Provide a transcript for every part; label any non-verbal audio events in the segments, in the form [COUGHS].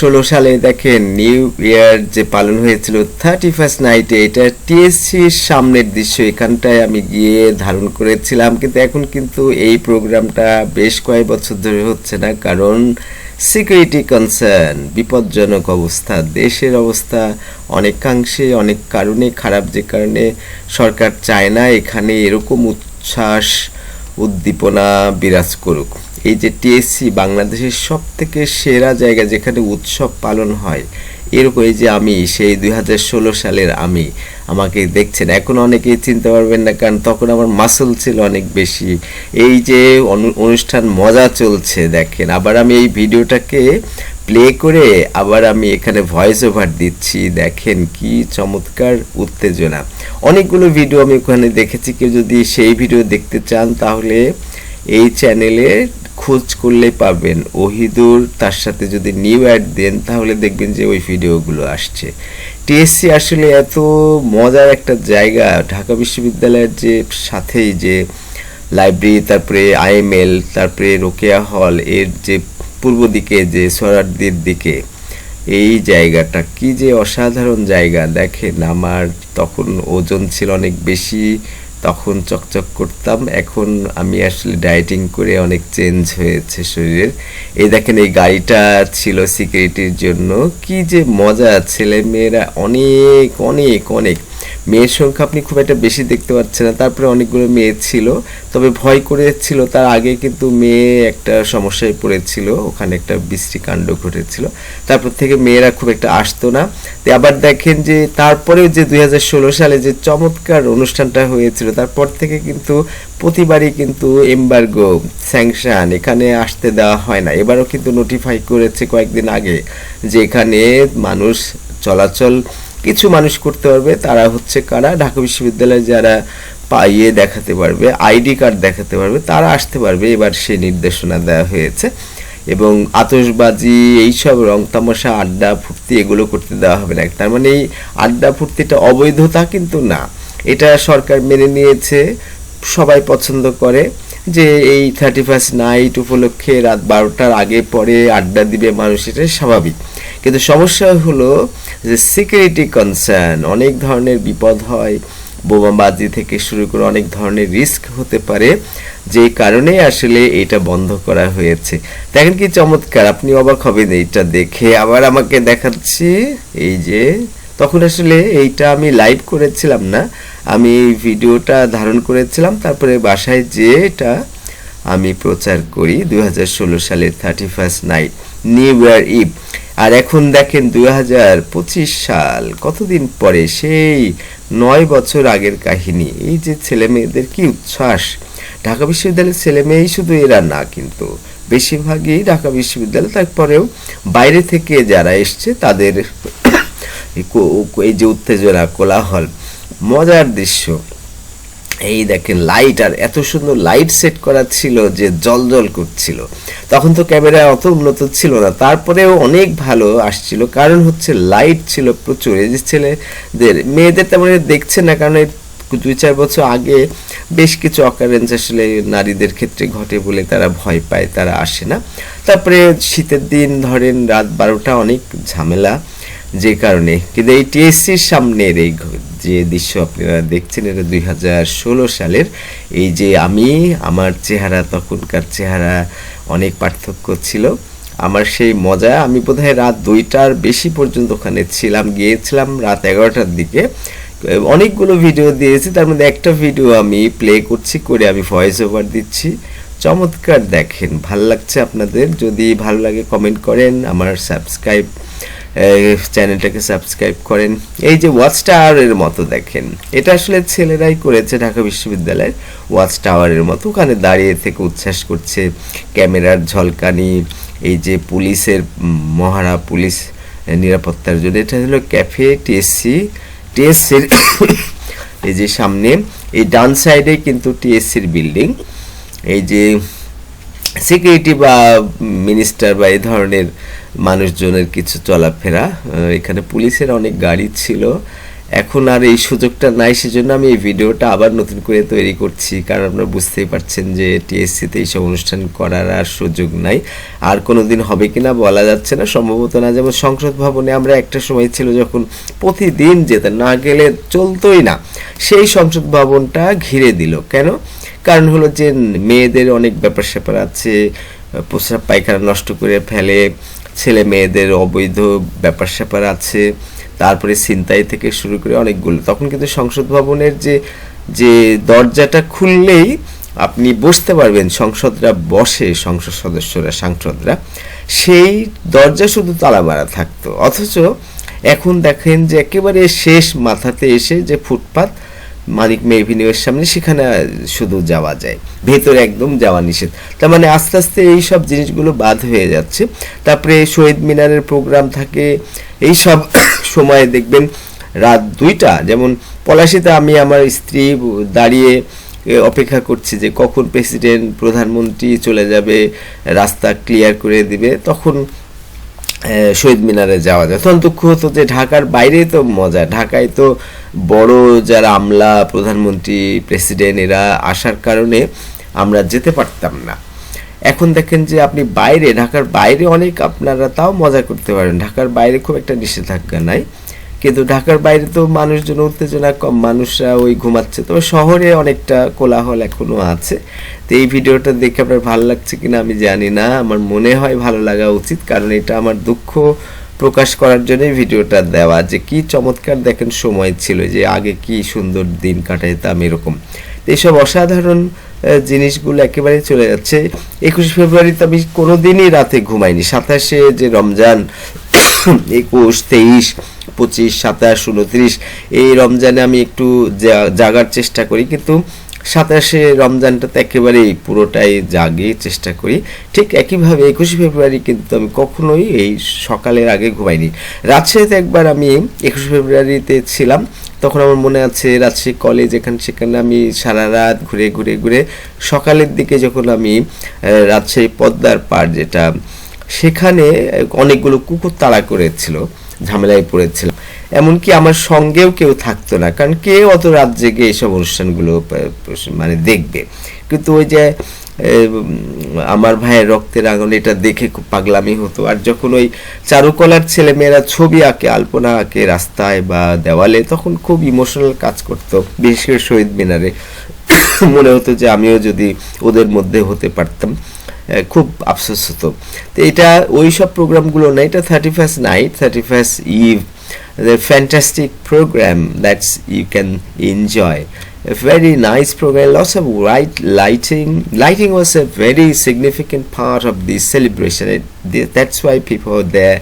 ষোলো সালে দেখেন নিউ ইয়ার যে পালন হয়েছিল থার্টি ফার্স্ট নাইটে এটা টিএসসির সামনের দৃশ্য। এখানটায় আমি গিয়ে ধারণ করেছিলাম, কিন্তু এখন কিন্তু এই প্রোগ্রামটা বেশ কয়েক বছর ধরে হচ্ছে না, কারণ সিকিউরিটি কনসার্ন বিপজ্জনক অবস্থা, দেশের অবস্থা অনেকাংশে অনেক কারণে খারাপ, যে কারণে সরকার চায় না এখানে এরকম উচ্ছ্বাস, উদ্দীপনা বিরাজ করুক। এই যে টিএসসি বাংলাদেশের সব থেকে সেরা জায়গা যেখানে উৎসব পালন হয় এরকম যে আমি, সেই দু হাজার ষোলো সালের আমি, আমাকে দেখছেন। এখন অনেকেই চিনতে পারবেন না, কারণ তখন আমার মাসল ছিল অনেক বেশি। এই যে অনু- অনুষ্ঠান মজা চলছে, দেখেন। আবার আমি এই ভিডিওটাকে প্লে করে আবার আমি এখানে ভয়েস ওভার দিচ্ছি, দেখেন কি চমৎকার উত্তেজনা। অনেকগুলো ভিডিও আমি ওখানে দেখেছি, কেউ যদি সেই ভিডিও দেখতে চান, তাহলে এই চ্যানেলে খোঁজ করলে পাবেন ওহিদুর তার সাথে যদি নিউ অ্যাড দেন, তাহলে দেখবেন যে ওই ভিডিওগুলো আসছে। টিএসসি আসলে এত মজার একটা জায়গা। ঢাকা বিশ্ববিদ্যালয়ের যে সাথেই যে লাইব্রেরি তারপরে আইএমএল তারপরে রোকেয়া হল এর যে পূর্ব দিকে যে সরারদির দিকে, এই জায়গাটা কি যে অসাধারণ জায়গা। দেখেন আমার তখন ওজন ছিল অনেক বেশি। তখন চকচক করতাম। এখন আমি আসলে ডায়েটিং করে অনেক চেঞ্জ হয়েছে শরীরের। এই দেখেন, এই গাড়িটা ছিল সিকিউরিটির জন্য। কি যে মজা ছেলে মেয়েরা অনেক অনেক অনেক। মেয়ের সংখ্যা আপনি খুব একটা বেশি দেখতে পাচ্ছেন না। তারপরে অনেকগুলো মেয়ে ছিল। তবে ভয় করেছিল তার আগে কিন্তু মেয়ে একটা সমস্যায় পড়েছিল। ওখানে একটা বিশ্রী কাণ্ড ঘটেছিল। তারপর থেকে মেয়েরা খুব একটা আসতো না। তো আবার দেখেন যে তারপরেও যে দুই হাজার ষোলো সালে যে চমৎকার অনুষ্ঠানটা হয়েছিল, তারপর থেকে কিন্তু প্রতিবারই কিন্তু এমবার্গো স্যাংশন এখানে আসতে দেওয়া হয় না। এবারও কিন্তু নোটিফাই করেছে কয়েকদিন আগে যে এখানে মানুষ চলাচল কিছু মানুষ করতে পারবে, তারা হচ্ছে কারা? ঢাকা বিশ্ববিদ্যালয়ে যারা পাইয়ে দেখাতে পারবে, আইডি কার্ড দেখাতে পারবে, তারা আসতে পারবে। এবার সে নির্দেশনা দেওয়া হয়েছে এবং আতশবাজি, এইসব রং তামাশা, আড্ডা, ফুর্তি এগুলো করতে দেওয়া হবে না। তার মানে এই আড্ডা, ফুর্তিটা অবৈধতা কিন্তু না। এটা সরকার মেনে নিয়েছে, সবাই পছন্দ করে যে এই থার্টি ফার্স্ট নাইট উপলক্ষে রাত বারোটার আগে পরে আড্ডা দিবে মানুষ এটা স্বাভাবিক। কিন্তু সমস্যা হলো যে সিকিউরিটি কনসার্ন অনেক ধরনের বিপদ হয় বোমাবাজি থেকে শুরু করে অনেক ধরনের রিস্ক হতে পারে, যে কারণে আসলে এটা বন্ধ করা হয়েছে। দেখেন কি চমৎকার, আপনি অবাক হবেন এইটা দেখে। আবার আমাকে দেখাচ্ছি, এই যে, তখন আসলে এইটা আমি লাইভ করেছিলাম না, আমি এই ভিডিওটা ধারণ করেছিলাম, তারপরে বাসায় যে এটা আমি প্রচার করি দু হাজার ষোলো সালের thirty first night new year eve আর এখন দেখেন দু হাজার পঁচিশ সাল, কতদিন পরে? সেই নয় বছর আগের কাহিনী। এই যে ছেলে মেয়েদের কি উচ্ছ্বাস? ঢাকা বিশ্ববিদ্যালয়ের ছেলে মেয়েই শুধু এরা না কিন্তু বেশিরভাগই ঢাকা বিশ্ববিদ্যালয়। তারপরেও বাইরে থেকে যারা এসছে, তাদের এই যে উত্তেজনা, কোলাহল, মজার দৃশ্য। এই দেখেন লাইট আর এত সুন্দর লাইট সেট করা ছিল যে জল জল করছিল। তখন তো ক্যামেরা অত উন্নত ছিল না। তারপরেও অনেক ভালো আসছিল। কারণ হচ্ছে লাইট ছিল প্রচুর। এই যে ছেলেদের, মেয়েদের তেমন দেখছে না, কারণ দুই চার বছর আগে বেশ কিছু অকারেন্স আসলে নারীদের ক্ষেত্রে ঘটে বলে তারা ভয় পায়, তারা আসে না। তারপরে শীতের দিন ধরেন রাত বারোটা অনেক ঝামেলা যে কারণে। কিন্তু এই টিএসসির সামনের এই যে দৃশ্য আপনারা দেখছেন, এটা দুই হাজার ষোলো সালের। এই যে আমি, আমার চেহারা, তখনকার চেহারা অনেক পার্থক্য ছিল। আমার সেই মজা, আমি বোধহয় রাত দুইটার বেশি পর্যন্ত ওখানে ছিলাম, গিয়েছিলাম রাত এগারোটার দিকে। অনেকগুলো ভিডিও দিয়েছি, তার মধ্যে একটা ভিডিও আমি প্লে করছি, করে আমি ভয়েস ওভার দিচ্ছি। চমৎকার দেখেন, ভালো লাগছে আপনাদের। যদি ভালো লাগে কমেন্ট করেন, আমার সাবস্ক্রাইব চ্যানেলটাকে সাবস্ক্রাইব করেন। এই যে ওয়াচ টাওয়ারের মতো দেখেন, এটা আসলে ছেলেরাই করেছে ঢাকা বিশ্ববিদ্যালয়ের ওয়াচ টাওয়ারের মতো। ওখানে দাঁড়িয়ে থেকে উচ্ছ্বাস করছে, ক্যামেরার ঝলকানি, এই যে পুলিশের মহারা পুলিশ নিরাপত্তার জন্য। এটা হলো ক্যাফে টিএসসি টিএসসির [COUGHS] এই যে সামনে, এই ডান সাইডে কিন্তু টিএসসির বিল্ডিং এই যে সিকিউরিটি বা মিনিস্টার বা এই ধরনের মানুষজনের কিছু চলাফেরা এখানে পুলিশের অনেক গাড়ি ছিল। এখন আর এই সুযোগটা নাই, সেজন্য আমি এই ভিডিওটা আবার নতুন করে তৈরি করছি। কারণ আপনারা বুঝতেই পারছেন যে টিএসসিতে এইসব অনুষ্ঠান করার আর সুযোগ নাই। আর কোনো দিন হবে কিনা বলা যাচ্ছে না, সম্ভবত না। যেমন সংসদ ভবনে আমরা একটা সময় ছিল যখন প্রতিদিন যেতে না গেলে চলতোই না। সেই সংসদ ভবনটা ঘিরে দিল। কেন? কারণ হলো যে মেয়েদের অনেক ব্যাপার স্যাপার আছে প্রস্রাব পায়খানা নষ্ট করে ফেলে, ছেলে মেয়েদের অবৈধ ব্যাপার স্যাপার আছে, তারপরে ছিনতাই থেকে শুরু করে অনেকগুলো। তখন কিন্তু সংসদ ভবনের যে যে দরজাটা খুললেই আপনি বসতে পারবেন সংসদরা বসে, সংসদ সদস্যরা, সাংসদরা, সেই দরজা শুধু তালা মারা থাকতো। অথচ এখন দেখেন যে একেবারে শেষ মাথাতে এসে যে ফুটপাত মানিক মেভিনিউর সামনে সেখানে শুধু যাওয়া যায়। ভেতরে একদম যাওয়া নিষেধ। তার মানে আস্তে আস্তে এই সব জিনিসগুলো বাদ হয়ে যাচ্ছে। তারপরে শহীদ মিনারের প্রোগ্রাম থাকে। এই সব [COUGHS] সময়ে দেখবেন রাত দুইটা, যেমন পলাশিতে আমি আমার স্ত্রী দাঁড়িয়ে অপেক্ষা করছি যে কখন প্রেসিডেন্ট, প্রধানমন্ত্রী চলে যাবে, রাস্তা ক্লিয়ার করে দিবে। তখন শহীদ মিনারে যাওয়া যায়। তখন দুঃখ হতো যে ঢাকার বাইরে তো মজা। ঢাকায় তো বড় যারা আমলা, প্রধানমন্ত্রী, প্রেসিডেন্ট, এরা আসার কারণে আমরা যেতে পারতাম না। এখন দেখেন যে আপনি বাইরে, ঢাকার বাইরে অনেক আপনারা তাও মজা করতে পারেন। ঢাকার বাইরে খুব একটা নিষেধাজ্ঞা নাই। কিন্তু ঢাকার বাইরে তো মানুষজন উত্তেজনা কম, মানুষরা ওই ঘুমাচ্ছে। তবে শহরে অনেকটা কোলাহল এখনও আছে। তো এই ভিডিওটা দেখে আপনার ভালো লাগছে কিনা আমি জানি না। আমার মনে হয় ভালো লাগা উচিত, কারণ এটা আমার দুঃখ প্রকাশ করার জন্যই ভিডিওটা দেওয়া যে কি চমৎকার দেখেন সময় ছিল, যে আগে কি সুন্দর দিন কাটাইতাম এরকম। এইসব অসাধারণ জিনিসগুলো একেবারে চলে যাচ্ছে। একুশে ফেব্রুয়ারিতে আমি কোনোদিনই রাতে ঘুমাইনি। সাতাশে যে রমজান, একুশ, তেইশ পঁচিশ, সাতাশ উনত্রিশ এই রমজানে আমি একটু জাগার চেষ্টা করি, কিন্তু সাতাশে রমজানটাতে একেবারেই পুরোটাই জাগে চেষ্টা করি। ঠিক একইভাবে একুশে ফেব্রুয়ারি কিন্তু আমি কখনোই এই সকালের আগে ঘুমাইনি। রাজশাহীতে একবার আমি একুশে ফেব্রুয়ারিতে ছিলাম, তখন আমার মনে আছে রাজশাহী কলেজ, এখানে সেখানে আমি সারা রাত ঘুরে ঘুরে ঘুরে সকালের দিকে যখন আমি রাজশাহী পদ্মার পাড় যেটা, সেখানে অনেকগুলো কুকুর তাড়া করেছিল। ঝামেলায় পড়েছিলাম। এমনকি আমার সঙ্গেও কেউ থাকতো না, কারণ কে অত রাত জেগে এইসব অনুষ্ঠানগুলো মানে দেখবে। কিন্তু ওই যে আমার ভাইয়ের রক্তের আঙুল এটা দেখে খুব পাগলামি হতো। আর যখন ওই চারুকলার ছেলে মেয়েরা ছবি আঁকে, আলপনা আঁকে রাস্তায় বা দেওয়ালে, তখন খুব ইমোশনাল কাজ করতো, বিশেষ করে শহীদ মিনারে। মনে হতো যে আমিও যদি ওদের মধ্যে হতে পারতাম। খুব আফসোস হতো তো এটা ওই সব প্রোগ্রামগুলো না এটা thirty first night thirty first eve the fantastic program that you can enjoy. A very nice program, lots of light lighting. Lighting was a very significant part of the celebration. It, the- that's why people were there,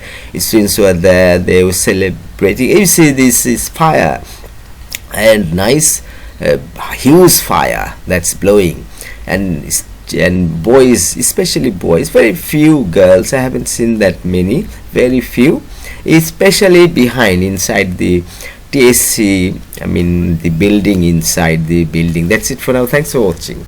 students were there, they were celebrating. You see, this is fire and nice, uh, huge fire that's blowing, and and boys, especially boys, very few girls. I haven't seen that many, very few, especially behind inside the TSC. I mean the building inside the building. That's it for now. Thanks for watching.